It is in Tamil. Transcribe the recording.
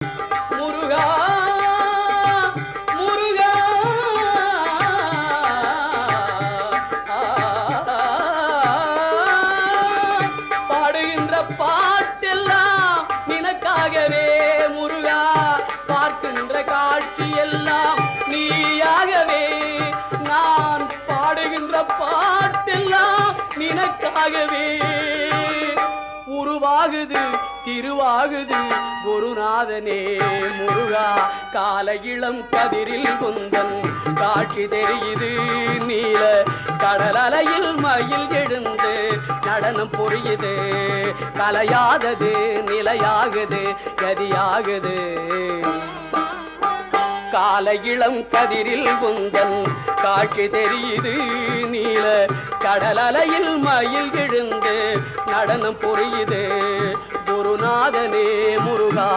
முருகா முருகா. பாடுகின்ற பாட்டெல்லாம் நினக்காகவே முருகா. நீயாகவே. நான் பாடுகின்ற பாட்டெல்லாம் நினக்காகவே. குருவாகுது திருவாகுது. குருநாதனே முருகா கால இளம் கதிரில் குந்தன். காட்சி தெரியுது நீல கடல் அலையில் மயில் எழுந்து. நடனம் புரியுது கலையாதது நிலையாகுது கதியாகுது. கால இளம் கதிரில் குந்தன். காட்சி தெரியுது நீல கடல் அலையில் மயில் எழுந்து நடனம் புரியுது குருநாதனே முருகா.